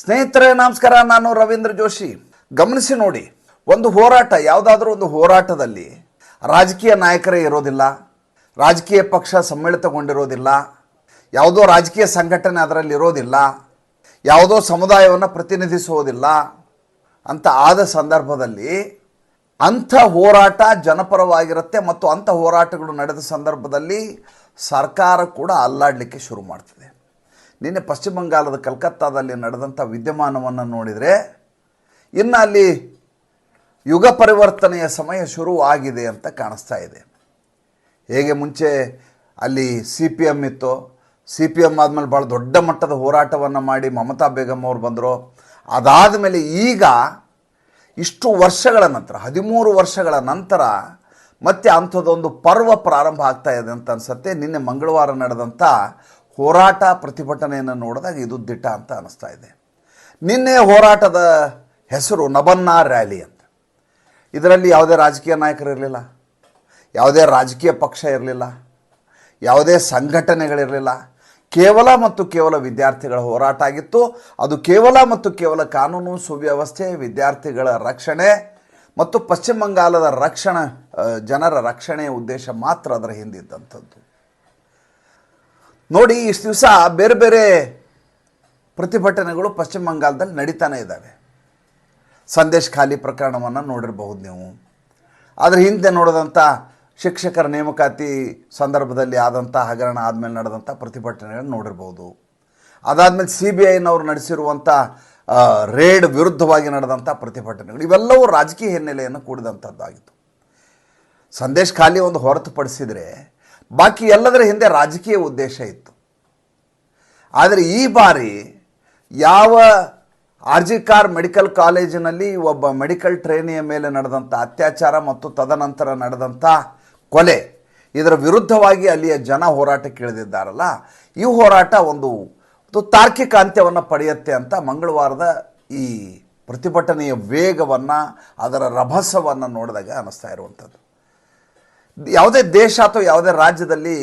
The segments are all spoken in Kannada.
ಸ್ನೇಹಿತರೆ, ನಮಸ್ಕಾರ. ನಾನು ರವೀಂದ್ರ ಜೋಶಿ. ಗಮನಿಸಿ ನೋಡಿ, ಒಂದು ಹೋರಾಟ, ಯಾವುದಾದ್ರೂ ಒಂದು ಹೋರಾಟದಲ್ಲಿ ರಾಜಕೀಯ ನಾಯಕರೇ ಇರೋದಿಲ್ಲ, ರಾಜಕೀಯ ಪಕ್ಷ ಸಮ್ಮಿಳಿತಗೊಂಡಿರೋದಿಲ್ಲ, ಯಾವುದೋ ರಾಜಕೀಯ ಸಂಘಟನೆ ಅದರಲ್ಲಿ ಇರೋದಿಲ್ಲ, ಯಾವುದೋ ಸಮುದಾಯವನ್ನು ಪ್ರತಿನಿಧಿಸುವುದಿಲ್ಲ ಅಂತ ಆದ ಸಂದರ್ಭದಲ್ಲಿ ಅಂಥ ಹೋರಾಟ ಜನಪರವಾಗಿರುತ್ತೆ ಮತ್ತು ಅಂಥ ಹೋರಾಟಗಳು ನಡೆದ ಸಂದರ್ಭದಲ್ಲಿ ಸರ್ಕಾರ ಕೂಡ ಅಲ್ಲಾಡಲಿಕ್ಕೆ ಶುರು ಮಾಡ್ತದೆ. ನಿನ್ನೆ ಪಶ್ಚಿಮ ಬಂಗಾಳದ ಕಲ್ಕತ್ತಾದಲ್ಲಿ ನಡೆದಂಥ ವಿದ್ಯಮಾನವನ್ನು ನೋಡಿದರೆ ಇನ್ನು ಅಲ್ಲಿ ಯುಗ ಪರಿವರ್ತನೆಯ ಸಮಯ ಶುರು ಆಗಿದೆ ಅಂತ ಕಾಣಿಸ್ತಾ ಇದೆ. ಹೇಗೆ ಮುಂಚೆ ಅಲ್ಲಿ ಸಿ ಪಿ ಎಂ ಇತ್ತು, ಸಿ ಪಿ ಎಂ ಆದಮೇಲೆ ಭಾಳ ದೊಡ್ಡ ಮಟ್ಟದ ಹೋರಾಟವನ್ನು ಮಾಡಿ ಮಮತಾ ಬೇಗಮ್ ಅವರು ಬಂದರು. ಅದಾದ ಮೇಲೆ ಈಗ ಇಷ್ಟು ವರ್ಷಗಳ ನಂತರ, ಹದಿಮೂರು ವರ್ಷಗಳ ನಂತರ ಮತ್ತೆ ಅಂಥದ್ದೊಂದು ಪರ್ವ ಪ್ರಾರಂಭ ಆಗ್ತಾ ಇದೆ ಅಂತ ಅನಿಸುತ್ತೆ. ನಿನ್ನೆ ಮಂಗಳವಾರ ನಡೆದಂಥ ಹೋರಾಟ ಪ್ರತಿಭಟನೆಯನ್ನು ನೋಡಿದಾಗ ಇದು ದಿಟ್ಟ ಅಂತ ಅನ್ನಿಸ್ತಾ ಇದೆ. ನಿನ್ನೆ ಹೋರಾಟದ ಹೆಸರು ನಬನ್ನಾ ರ್ಯಾಲಿ ಅಂತ. ಇದರಲ್ಲಿ ಯಾವುದೇ ರಾಜಕೀಯ ನಾಯಕರು ಇರಲಿಲ್ಲ, ಯಾವುದೇ ರಾಜಕೀಯ ಪಕ್ಷ ಇರಲಿಲ್ಲ, ಯಾವುದೇ ಸಂಘಟನೆಗಳಿರಲಿಲ್ಲ. ಕೇವಲ ಮತ್ತು ಕೇವಲ ವಿದ್ಯಾರ್ಥಿಗಳ ಹೋರಾಟ ಆಗಿತ್ತು. ಅದು ಕೇವಲ ಮತ್ತು ಕೇವಲ ಕಾನೂನು ಸುವ್ಯವಸ್ಥೆ, ವಿದ್ಯಾರ್ಥಿಗಳ ರಕ್ಷಣೆ ಮತ್ತು ಪಶ್ಚಿಮ ಬಂಗಾಲದ ರಕ್ಷಣಾ ಜನರ ರಕ್ಷಣೆಯ ಉದ್ದೇಶ ಮಾತ್ರ ಅದರ ಹಿಂದಿದ್ದಂಥದ್ದು. ನೋಡಿ, ಇಷ್ಟು ದಿವಸ ಬೇರೆ ಬೇರೆ ಪ್ರತಿಭಟನೆಗಳು ಪಶ್ಚಿಮ ಬಂಗಾಲದಲ್ಲಿ ನಡೀತಾನೆ ಇದ್ದಾವೆ. ಸಂದೇಶ್ ಖಾಲಿ ಪ್ರಕರಣವನ್ನು ನೋಡಿರಬಹುದು ನೀವು. ಅದರ ಹಿಂದೆ ನೋಡಿದಂಥ ಶಿಕ್ಷಕರ ನೇಮಕಾತಿ ಸಂದರ್ಭದಲ್ಲಿ ಆದಂಥ ಹಗರಣ ಆದಮೇಲೆ ನಡೆದಂಥ ಪ್ರತಿಭಟನೆಗಳನ್ನು ನೋಡಿರ್ಬೋದು ಅದಾದಮೇಲೆ ಸಿ ಬಿ ಐನವರು ನಡೆಸಿರುವಂಥ ರೇಡ್ ವಿರುದ್ಧವಾಗಿ ನಡೆದಂಥ ಪ್ರತಿಭಟನೆಗಳು ಇವೆಲ್ಲವೂ ರಾಜಕೀಯ ಹಿನ್ನೆಲೆಯನ್ನು ಕೂಡಿದಂಥದ್ದಾಗಿತ್ತು ಸಂದೇಶ್ ಖಾಲಿ ಒಂದು ಹೊರತುಪಡಿಸಿದರೆ ಬಾಕಿ ಎಲ್ಲದರ ಹಿಂದೆ ರಾಜಕೀಯ ಉದ್ದೇಶ ಇತ್ತು. ಆದರೆ ಈ ಬಾರಿ ಯಾವ ಆರ್ ಜಿ ಕಾರ್ ಮೆಡಿಕಲ್ ಕಾಲೇಜಿನಲ್ಲಿ ಒಬ್ಬ ಮೆಡಿಕಲ್ ಟ್ರೈನಿಯ ಮೇಲೆ ನಡೆದಂಥ ಅತ್ಯಾಚಾರ ಮತ್ತು ತದನಂತರ ನಡೆದಂಥ ಕೊಲೆ ಇದರ ವಿರುದ್ಧವಾಗಿ ಅಲ್ಲಿಯ ಜನ ಹೋರಾಟಕ್ಕೆ ಇಳಿದಿದ್ದಾರಲ್ಲ ಈ ಹೋರಾಟ ಒಂದು ತಾರ್ಕಿಕ ಅಂತ್ಯವನ್ನು ಪಡೆಯುತ್ತೆ ಅಂತ ಮಂಗಳವಾರದ ಈ ಪ್ರತಿಭಟನೆಯ ವೇಗವನ್ನು ಅದರ ರಭಸವನ್ನು ನೋಡಿದಾಗ ಅನ್ನಿಸ್ತಾ ಇರುವಂಥದ್ದು. ಯಾವುದೇ ದೇಶ ಅಥವಾ ಯಾವುದೇ ರಾಜ್ಯದಲ್ಲಿ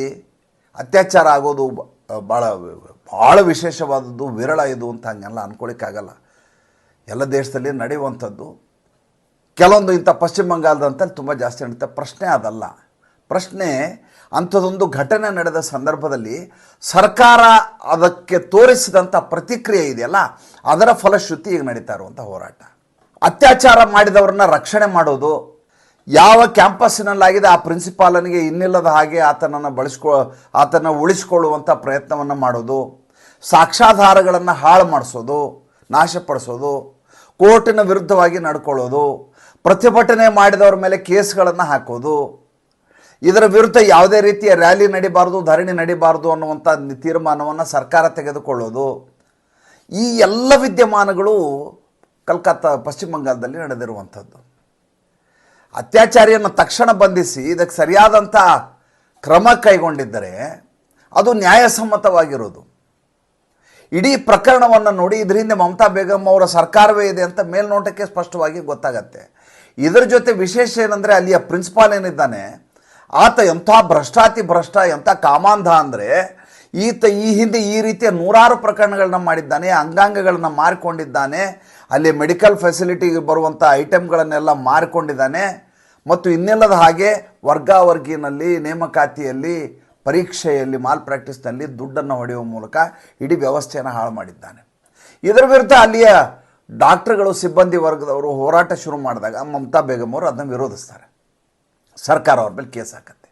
ಅತ್ಯಾಚಾರ ಆಗೋದು ಭಾಳ ಭಾಳ ವಿಶೇಷವಾದದ್ದು ವಿರಳ ಇದು ಅಂತ ಹಂಗೆಲ್ಲ ಅಂದ್ಕೊಳಿಕ್ಕಾಗಲ್ಲ ಎಲ್ಲ ದೇಶದಲ್ಲಿ ನಡೆಯುವಂಥದ್ದು. ಕೆಲವೊಂದು ಇಂಥ ಪಶ್ಚಿಮ ಬಂಗಾಳದಂತಲ್ಲಿ ತುಂಬ ಜಾಸ್ತಿ ನಡೀತಾ ಪ್ರಶ್ನೆ ಅದಲ್ಲ. ಪ್ರಶ್ನೆ ಅಂಥದ್ದೊಂದು ಘಟನೆ ನಡೆದ ಸಂದರ್ಭದಲ್ಲಿ ಸರ್ಕಾರ ಅದಕ್ಕೆ ತೋರಿಸಿದಂಥ ಪ್ರತಿಕ್ರಿಯೆ ಇದೆಯಲ್ಲ, ಅದರ ಫಲಶ್ರುತಿ ಈಗ ನಡೀತಾ ಇರುವಂಥ ಹೋರಾಟ. ಅತ್ಯಾಚಾರ ಮಾಡಿದವ್ರನ್ನ ರಕ್ಷಣೆ ಮಾಡೋದು ಯಾವ ಕ್ಯಾಂಪಸ್ಸಿನಲ್ಲಾಗಿದೆ ಆ ಪ್ರಿನ್ಸಿಪಾಲನಿಗೆ ಇನ್ನಿಲ್ಲದ ಹಾಗೆ ಆತನನ್ನು ಬಳಸ್ಕೊ, ಆತನ ಉಳಿಸ್ಕೊಳ್ಳುವಂಥ ಪ್ರಯತ್ನವನ್ನು ಮಾಡೋದು ಸಾಕ್ಷಾಧಾರಗಳನ್ನು ಹಾಳು ಮಾಡಿಸೋದು, ನಾಶಪಡಿಸೋದು, ಕೋರ್ಟಿನ ವಿರುದ್ಧವಾಗಿ ನಡ್ಕೊಳ್ಳೋದು, ಪ್ರತಿಭಟನೆ ಮಾಡಿದವ್ರ ಮೇಲೆ ಕೇಸ್ಗಳನ್ನು ಹಾಕೋದು, ಇದರ ವಿರುದ್ಧ ಯಾವುದೇ ರೀತಿಯ ರ್ಯಾಲಿ ನಡಿಬಾರ್ದು, ಧರಣಿ ನಡಿಬಾರ್ದು ಅನ್ನುವಂಥ ತೀರ್ಮಾನವನ್ನು ಸರ್ಕಾರ ತೆಗೆದುಕೊಳ್ಳೋದು. ಈ ಎಲ್ಲ ವಿದ್ಯಮಾನಗಳು ಕಲ್ಕತ್ತಾ, ಪಶ್ಚಿಮ ಬಂಗಾಳದಲ್ಲಿ ನಡೆದಿರುವಂಥದ್ದು. ಅತ್ಯಾಚಾರಿಯನ್ನು ತಕ್ಷಣ ಬಂಧಿಸಿ ಇದಕ್ಕೆ ಸರಿಯಾದಂಥ ಕ್ರಮ ಕೈಗೊಂಡಿದ್ದರೆ ಅದು ನ್ಯಾಯಸಮ್ಮತವಾಗಿರೋದು ಇಡೀ ಪ್ರಕರಣವನ್ನು ನೋಡಿ ಇದರಿಂದ ಮಮತಾ ಬೇಗಮ್ ಅವರ ಸರ್ಕಾರವೇ ಇದೆ ಅಂತ ಮೇಲ್ನೋಟಕ್ಕೆ ಸ್ಪಷ್ಟವಾಗಿ ಗೊತ್ತಾಗತ್ತೆ. ಇದರ ಜೊತೆ ವಿಶೇಷ ಏನಂದರೆ ಅಲ್ಲಿಯ ಪ್ರಿನ್ಸಿಪಾಲ್ ಏನಿದ್ದಾನೆ, ಆತ ಎಂಥ ಭ್ರಷ್ಟಾತಿ ಭ್ರಷ್ಟ, ಎಂಥ ಕಾಮಾಂಧ ಅಂದರೆ ಈತ ಈ ಹಿಂದೆ ಈ ರೀತಿಯ ನೂರಾರು ಪ್ರಕರಣಗಳನ್ನ ಮಾಡಿದ್ದಾನೆ, ಅಂಗಾಂಗಗಳನ್ನು ಮಾರಿಕೊಂಡಿದ್ದಾನೆ ಅಲ್ಲಿ ಮೆಡಿಕಲ್ ಫೆಸಿಲಿಟಿಗೆ ಬರುವಂಥ ಐಟಮ್ಗಳನ್ನೆಲ್ಲ ಮಾರಿಕೊಂಡಿದ್ದಾನೆ. ಮತ್ತು ಇನ್ನೆಲ್ಲದ ಹಾಗೆ ವರ್ಗಾವರ್ಗಿನಲ್ಲಿ, ನೇಮಕಾತಿಯಲ್ಲಿ, ಪರೀಕ್ಷೆಯಲ್ಲಿ ಮಾಲ್ ಪ್ರಾಕ್ಟೀಸ್ನಲ್ಲಿ ದುಡ್ಡನ್ನು ಹೊಡೆಯುವ ಮೂಲಕ ಇಡೀ ವ್ಯವಸ್ಥೆಯನ್ನು ಹಾಳು ಮಾಡಿದ್ದಾನೆ. ಇದರ ವಿರುದ್ಧ ಅಲ್ಲಿಯ ಡಾಕ್ಟರ್ಗಳು, ಸಿಬ್ಬಂದಿ ವರ್ಗದವರು ಹೋರಾಟ ಶುರು ಮಾಡಿದಾಗ ಮಮತಾ ಬೇಗಮ್ ಅವರು ಅದನ್ನು ವಿರೋಧಿಸ್ತಾರೆ. ಸರ್ಕಾರ ಅವ್ರ ಮೇಲೆ ಕೇಸ್ ಹಾಕತ್ತೆ.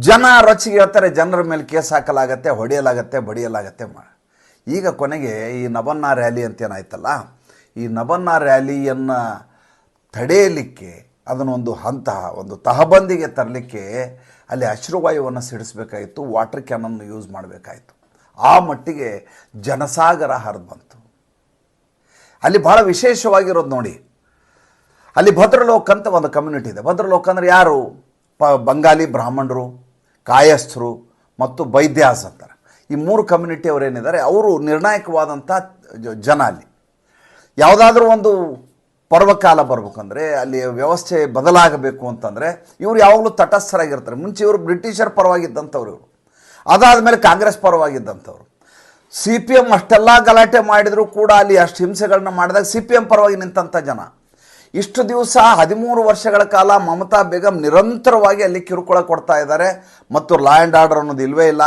ಜನ ರೊಚ್ಚಿಗೆ ಹೇಳ್ತಾರೆ, ಜನರ ಮೇಲೆ ಕೇಸ್ ಹಾಕಲಾಗತ್ತೆ, ಹೊಡೆಯಲಾಗತ್ತೆ, ಬಡಿಯಲಾಗತ್ತೆ ಮಾ. ಈಗ ಕೊನೆಗೆ ಈ ನಬನ್ನ ರ್ಯಾಲಿ ಅಂತ ಏನಾಯ್ತಲ್ಲ ಈ ನಬನ್ನ ರ್ಯಾಲಿಯನ್ನು ತಡೆಯಲಿಕ್ಕೆ, ಅದನ್ನೊಂದು ಹಂತ, ಒಂದು ತಹಬಂದಿಗೆ ತರಲಿಕ್ಕೆ ಅಲ್ಲಿ ಅಶ್ರುವಾಯುವನ್ನು ಸಿಡಿಸಬೇಕಾಯಿತು ವಾಟರ್ ಕ್ಯಾನನ್ನು ಯೂಸ್ ಮಾಡಬೇಕಾಯಿತು. ಆ ಮಟ್ಟಿಗೆ ಜನಸಾಗರ ಹರಿದು ಬಂತು. ಅಲ್ಲಿ ಭಾಳ ವಿಶೇಷವಾಗಿರೋದು ನೋಡಿ. ಅಲ್ಲಿ ಭದ್ರಲೋಕ ಅಂತ ಒಂದು ಕಮ್ಯುನಿಟಿ ಇದೆ. ಭದ್ರಲೋಕ ಅಂದರೆ ಯಾರು? ಪ, ಬಂಗಾಲಿ ಬ್ರಾಹ್ಮಣರು, ಕಾಯಸ್ಥರು ಮತ್ತು ಬೈದ್ಯಾಸ್ ಅಂತಾರೆ. ಈ ಮೂರು ಕಮ್ಯುನಿಟಿ ಅವರೇನಿದ್ದಾರೆ ಅವರು ನಿರ್ಣಾಯಕವಾದಂಥ ಜನ ಅಲ್ಲಿ. ಯಾವುದಾದ್ರೂ ಒಂದು ಪರ್ವಕಾಲ ಬರ್ಬೇಕಂದ್ರೆ ಅಲ್ಲಿ ವ್ಯವಸ್ಥೆ ಬದಲಾಗಬೇಕು ಅಂತಂದರೆ ಇವರು ಯಾವಾಗಲೂ ತಟಸ್ಥರಾಗಿರ್ತಾರೆ. ಮುಂಚೆ ಇವರು ಬ್ರಿಟಿಷರ ಪರವಾಗಿದ್ದಂಥವ್ರು ಇವರು. ಅದಾದ ಮೇಲೆ ಕಾಂಗ್ರೆಸ್ ಪರವಾಗಿದ್ದಂಥವ್ರು. ಸಿ ಪಿ ಎಂ ಅಷ್ಟೆಲ್ಲ ಗಲಾಟೆ ಮಾಡಿದರೂ ಕೂಡ ಅಲ್ಲಿ ಅಷ್ಟು ಹಿಂಸೆಗಳನ್ನ ಮಾಡಿದಾಗ ಸಿ ಪಿ ಎಂ ಪರವಾಗಿ ನಿಂತಂಥ ಜನ. ಇಷ್ಟು ದಿವಸ ಹದಿಮೂರು ವರ್ಷಗಳ ಕಾಲ ಮಮತಾ ಬೇಗಂ ನಿರಂತರವಾಗಿ ಅಲ್ಲಿ ಕಿರುಕುಳ ಕೊಡ್ತಾ ಇದ್ದಾರೆ. ಮತ್ತು ಲಾ ಆ್ಯಂಡ್ ಆರ್ಡರ್ ಅನ್ನೋದು ಇಲ್ಲವೇ ಇಲ್ಲ.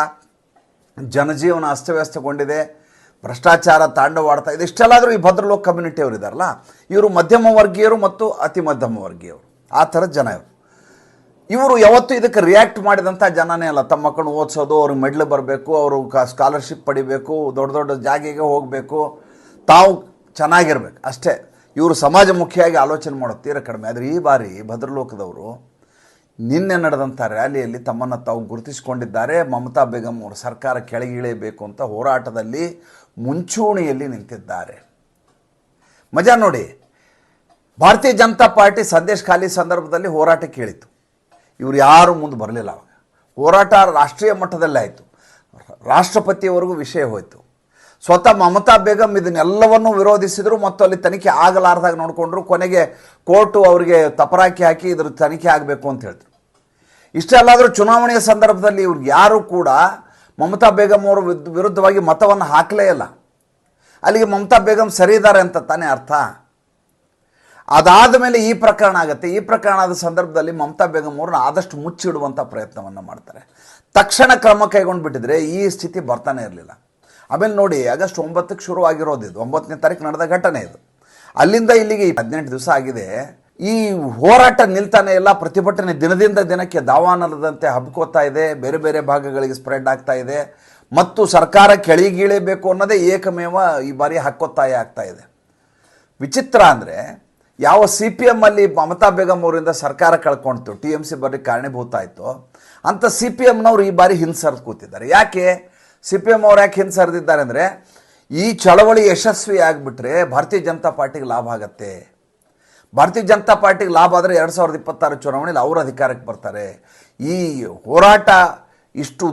ಜನಜೀವನ ಅಸ್ತವ್ಯಸ್ತಗೊಂಡಿದೆ. ಭ್ರಷ್ಟಾಚಾರ ತಾಂಡವಾಡ್ತಾ ಇದೆ. ಇಷ್ಟೆಲ್ಲಾದರೂ ಈ ಭದ್ರಲೋಕ ಕಮ್ಯುನಿಟಿ ಅವರು ಇದ್ದಾರಲ್ಲ ಇವರು ಮಧ್ಯಮ ವರ್ಗೀಯರು ಮತ್ತು ಅತಿ ಮಧ್ಯಮ ವರ್ಗೀಯರು ಆ ಥರದ ಜನ ಇವರು. ಇವರು ಯಾವತ್ತೂ ಇದಕ್ಕೆ ರಿಯಾಕ್ಟ್ ಮಾಡಿದಂಥ ಜನನೇ ಅಲ್ಲ. ತಮ್ಮ ಮಕ್ಕಳು ಓದಿಸೋದು, ಅವ್ರಿಗೆ ಮೆಡ್ಲ್ ಬರಬೇಕು, ಅವರು ಸ್ಕಾಲರ್ಶಿಪ್ ಪಡಿಬೇಕು, ದೊಡ್ಡ ದೊಡ್ಡ ಜಾಗಿಗೆ ಹೋಗಬೇಕು. ತಾವು ಚೆನ್ನಾಗಿರ್ಬೇಕು. ಅಷ್ಟೇ, ಇವರು ಸಮಾಜ ಮುಖಿಯಾಗಿ ಆಲೋಚನೆ ಮಾಡೋದು ತೀರ ಕಡಿಮೆ. ಆದರೆ ಈ ಬಾರಿ ಭದ್ರಲೋಕದವರು ನಿನ್ನೆ ನಡೆದಂಥ ರ್ಯಾಲಿಯಲ್ಲಿ ತಮ್ಮನ್ನು ತಾವು ಗುರುತಿಸಿಕೊಂಡಿದ್ದಾರೆ. ಮಮತಾ ಬೇಗಂ ಅವರು ಸರ್ಕಾರ ಕೆಳಗಿಳಿಯಬೇಕು ಅಂತ ಹೋರಾಟದಲ್ಲಿ ಮುಂಚೂಣಿಯಲ್ಲಿ ನಿಂತಿದ್ದಾರೆ. ಮಜಾ ನೋಡಿ. ಭಾರತೀಯ ಜನತಾ ಪಾರ್ಟಿ ಸಂದೇಶ್ ಖಾಲಿ ಸಂದರ್ಭದಲ್ಲಿ ಹೋರಾಟ ಕೇಳಿತ್ತು. ಇವರು ಯಾರು ಮುಂದೆ ಬರಲಿಲ್ಲ ಅವಾಗ. ಹೋರಾಟ ರಾಷ್ಟ್ರೀಯ ಮಟ್ಟದಲ್ಲೇ ಆಯಿತು. ರಾಷ್ಟ್ರಪತಿಯವರೆಗೂ ವಿಷಯ ಹೋಯಿತು. ಸ್ವತಃ ಮಮತಾ ಬೇಗಂ ಇದನ್ನೆಲ್ಲವನ್ನು ವಿರೋಧಿಸಿದರು ಮತ್ತು ಅಲ್ಲಿ ತನಿಖೆ ಆಗಲಾರ್ದಾಗ ನೋಡಿಕೊಂಡ್ರು ಕೊನೆಗೆ ಕೋರ್ಟು ಅವರಿಗೆ ತಪರಾಕಿ ಹಾಕಿ ಇದ್ರ ತನಿಖೆ ಆಗಬೇಕು ಅಂತ ಹೇಳಿದ್ರು. ಇಷ್ಟೆಲ್ಲಾದರೂ ಚುನಾವಣೆಯ ಸಂದರ್ಭದಲ್ಲಿ ಇವ್ರಿಗೆ ಯಾರೂ ಕೂಡ ಮಮತಾ ಬೇಗಂ ಅವರು ವಿರುದ್ಧವಾಗಿ ಮತವನ್ನು ಹಾಕಲೇ ಇಲ್ಲ. ಅಲ್ಲಿಗೆ ಮಮತಾ ಬೇಗಂ ಸರಿ ಇದ್ದಾರೆ ಅಂತ ತಾನೇ ಅರ್ಥ? ಅದಾದ ಮೇಲೆ ಈ ಪ್ರಕರಣ ಆಗುತ್ತೆ. ಈ ಪ್ರಕರಣದ ಸಂದರ್ಭದಲ್ಲಿ ಮಮತಾ ಬೇಗಂ ಅವ್ರನ್ನ ಆದಷ್ಟು ಮುಚ್ಚಿಡುವಂಥ ಪ್ರಯತ್ನವನ್ನು ಮಾಡ್ತಾರೆ. ತಕ್ಷಣ ಕ್ರಮ ಕೈಗೊಂಡು ಬಿಟ್ಟಿದ್ರೆ ಈ ಸ್ಥಿತಿ ಬರ್ತಾನೆ ಇರಲಿಲ್ಲ. ಆಮೇಲೆ ನೋಡಿ, ಆಗಸ್ಟ್ ಒಂಬತ್ತಕ್ಕೆ ಶುರು ಆಗಿರೋದು ಇದು. ಒಂಬತ್ತನೇ ತಾರೀಕು ನಡೆದ ಘಟನೆ ಇದು. ಅಲ್ಲಿಂದ ಇಲ್ಲಿಗೆ ಹದಿನೆಂಟು ದಿವಸ ಆಗಿದೆ. ಈ ಹೋರಾಟ ನಿಲ್ತಾನೆ ಇಲ್ಲ ಪ್ರತಿಭಟನೆ ದಿನದಿಂದ ದಿನಕ್ಕೆ ದಾವಾನಲ್ಲದಂತೆ ಹಬ್ಕೋತಾ ಇದೆ. ಬೇರೆ ಬೇರೆ ಭಾಗಗಳಿಗೆ ಸ್ಪ್ರೆಡ್ ಆಗ್ತಾ ಇದೆ. ಮತ್ತು ಸರ್ಕಾರ ಕೆಳಗಿಳಿಬೇಕು ಅನ್ನೋದೇ ಏಕಮೇವ ಈ ಬಾರಿ ಹಕ್ಕೊತ್ತಾಯ ಆಗ್ತಾ ಇದೆ. ವಿಚಿತ್ರ ಅಂದರೆ ಯಾವ ಸಿ ಪಿ ಎಮ್ಮಲ್ಲಿ ಮಮತಾ ಬೇಗಂ ಅವರಿಂದ ಸರ್ಕಾರ ಕಳ್ಕೊಳ್ತು ಟಿ ಎಂ ಸಿ ಬರೀ ಕಾರಣೀಭೂತ ಆಯಿತು. ಅಂತ ಸಿ ಪಿ ಎಮ್ನವ್ರು ಈ ಬಾರಿ ಹಿಂಸರ್ದು ಕೂತಿದ್ದಾರೆ. ಯಾಕೆ? ಸಿ ಪಿ ಎಂ ಅವ್ರು ಯಾಕೆ ಹಿಂಸರಿದಿದ್ದಾರೆ ಅಂದರೆ ಈ ಚಳವಳಿ ಯಶಸ್ವಿ ಆಗಿಬಿಟ್ರೆ ಭಾರತೀಯ ಜನತಾ ಪಾರ್ಟಿಗೆ ಲಾಭ ಆಗತ್ತೆ. ಭಾರತೀಯ ಜನತಾ ಪಾರ್ಟಿಗೆ ಲಾಭ ಆದರೆ ಎರಡು ಸಾವಿರದ ಇಪ್ಪತ್ತಾರು ಚುನಾವಣೆಯಲ್ಲಿ ಅವರು ಅಧಿಕಾರಕ್ಕೆ ಬರ್ತಾರೆ. ಈ ಹೋರಾಟ ಇಷ್ಟು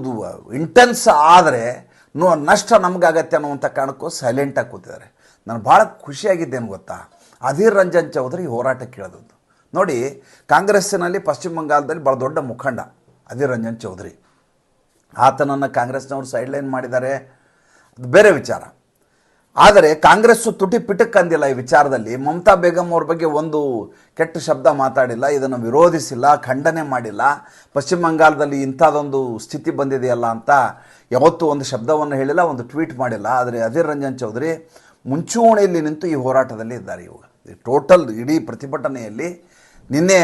ಇಂಟೆನ್ಸ್ ಆದರೆ ನೋ, ನಷ್ಟ ನಮಗಾಗತ್ತೆ ಅನ್ನುವಂಥ ಕಾರಣಕ್ಕೂ ಸೈಲೆಂಟಾಗಿ ಕೂತಿದ್ದಾರೆ. ನಾನು ಭಾಳ ಖುಷಿಯಾಗಿದ್ದೇನು ಗೊತ್ತಾ? ಅಧೀರ್ ರಂಜನ್ ಚೌಧರಿ ಹೋರಾಟ ಕೇಳಿದದ್ದು. ನೋಡಿ, ಕಾಂಗ್ರೆಸ್ಸಿನಲ್ಲಿ ಪಶ್ಚಿಮ ಬಂಗಾಳದಲ್ಲಿ ಭಾಳ ದೊಡ್ಡ ಮುಖಂಡ ಅಧೀರ್ ರಂಜನ್ ಚೌಧರಿ. ಆತನನ್ನು ಕಾಂಗ್ರೆಸ್ನವರು ಸೈಡ್ಲೈನ್ ಮಾಡಿದ್ದಾರೆ. ಅದು ಬೇರೆ ವಿಚಾರ. ಆದರೆ ಕಾಂಗ್ರೆಸ್ಸು ತುಟಿ ಪಿಟಕ್ ಅಂದಿಲ್ಲ ಈ ವಿಚಾರದಲ್ಲಿ. ಮಮತಾ ಬೇಗಂ ಅವ್ರ ಬಗ್ಗೆ ಒಂದು ಕೆಟ್ಟ ಶಬ್ದ ಮಾತಾಡಿಲ್ಲ, ಇದನ್ನು ವಿರೋಧಿಸಿಲ್ಲ, ಖಂಡನೆ ಮಾಡಿಲ್ಲ. ಪಶ್ಚಿಮ ಬಂಗಾಳದಲ್ಲಿ ಇಂಥದ್ದೊಂದು ಸ್ಥಿತಿ ಬಂದಿದೆಯಲ್ಲ ಅಂತ ಯಾವತ್ತೂ ಒಂದು ಶಬ್ದವನ್ನು ಹೇಳಿಲ್ಲ, ಒಂದು ಟ್ವೀಟ್ ಮಾಡಿಲ್ಲ. ಆದರೆ ಅಧೀರ್ ರಂಜನ್ ಚೌಧರಿ ಮುಂಚೂಣಿಯಲ್ಲಿ ನಿಂತು ಈ ಹೋರಾಟದಲ್ಲಿ ಇದ್ದಾರೆ ಇವಾಗ. ಟೋಟಲ್ ಇಡೀ ಪ್ರತಿಭಟನೆಯಲ್ಲಿ ನಿನ್ನೆ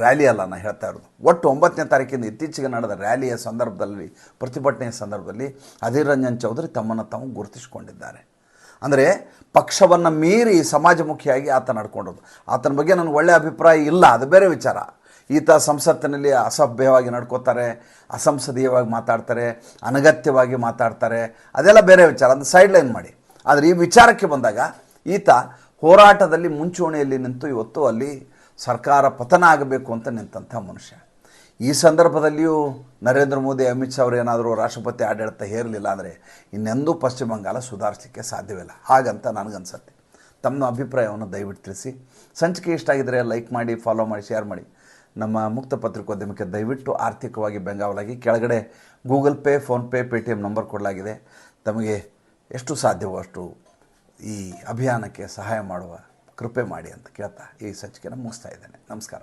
ರ್ಯಾಲಿ ಅಲ್ಲ ನಾನು ಹೇಳ್ತಾ ಇರೋದು. ಒಟ್ಟು ಒಂಬತ್ತನೇ ತಾರೀಕಿಂದ ಇತ್ತೀಚೆಗೆ ನಡೆದ ರ್ಯಾಲಿಯ ಸಂದರ್ಭದಲ್ಲಿ, ಪ್ರತಿಭಟನೆಯ ಸಂದರ್ಭದಲ್ಲಿ ಅಧೀರ್ ರಂಜನ್ ಚೌಧರಿ ತಮ್ಮನ್ನು ತಾವು ಗುರುತಿಸಿಕೊಂಡಿದ್ದಾರೆ. ಅಂದರೆ ಪಕ್ಷವನ್ನು ಮೀರಿ ಸಮಾಜಮುಖಿಯಾಗಿ ಆತ ನಡ್ಕೊಂಡದ್ದು. ಆತನ ಬಗ್ಗೆ ನನಗೆ ಒಳ್ಳೆಯ ಅಭಿಪ್ರಾಯ ಇಲ್ಲ, ಅದು ಬೇರೆ ವಿಚಾರ. ಈತ ಸಂಸತ್ತಿನಲ್ಲಿ ಅಸಭ್ಯವಾಗಿ ನಡ್ಕೋತಾರೆ, ಅಸಂಸದೀಯವಾಗಿ ಮಾತಾಡ್ತಾರೆ, ಅನಗತ್ಯವಾಗಿ ಮಾತಾಡ್ತಾರೆ, ಅದೆಲ್ಲ ಬೇರೆ ವಿಚಾರ. ಅದನ್ನು ಸೈಡ್ ಲೈನ್ ಮಾಡಿ. ಆದರೆ ಈ ವಿಚಾರಕ್ಕೆ ಬಂದಾಗ ಈತ ಹೋರಾಟದಲ್ಲಿ ಮುಂಚೂಣಿಯಲ್ಲಿ ನಿಂತು ಇವತ್ತು ಅಲ್ಲಿ ಸರ್ಕಾರ ಪತನ ಆಗಬೇಕು ಅಂತ ನಿಂತಹ ಮನುಷ್ಯ. ಈ ಸಂದರ್ಭದಲ್ಲಿಯೂ ನರೇಂದ್ರ ಮೋದಿ, ಅಮಿತ್ ಶಾ ಅವರು ಏನಾದರೂ ರಾಷ್ಟ್ರಪತಿ ಆಡಳಿತ ಹೇರಲಿಲ್ಲ ಅಂದರೆ ಇನ್ನೆಂದೂ ಪಶ್ಚಿಮ ಬಂಗಾಳ ಸುಧಾರಿಸಲಿಕ್ಕೆ ಸಾಧ್ಯವಿಲ್ಲ. ಹಾಗಂತ ನನಗನ್ಸತ್ತೆ. ತಮ್ಮ ಅಭಿಪ್ರಾಯವನ್ನು ದಯವಿಟ್ಟು ತಿಳಿಸಿ. ಸಂಚಿಕೆ ಇಷ್ಟ ಆಗಿದ್ದರೆ ಲೈಕ್ ಮಾಡಿ ಫಾಲೋ ಮಾಡಿ ಶೇರ್ ಮಾಡಿ. ನಮ್ಮ ಮುಕ್ತ ಪತ್ರಿಕೋದ್ಯಮಕ್ಕೆ ದಯವಿಟ್ಟು ಆರ್ಥಿಕವಾಗಿ ಬೆಂಗಾವಲಾಗಿ ಕೆಳಗಡೆ Google Pay PhonePe Paytm number ಕೊಡಲಾಗಿದೆ. ತಮಗೆ ಎಷ್ಟು ಸಾಧ್ಯವೋ ಅಷ್ಟು ಈ ಅಭಿಯಾನಕ್ಕೆ ಸಹಾಯ ಮಾಡುವ ಕೃಪೆ ಮಾಡಿ ಅಂತ ಕೇಳ್ತಾ ಈ ಸಂಚಿಕೆನ ಮುಗಿಸ್ತಾ ಇದ್ದೇನೆ. ನಮಸ್ಕಾರ.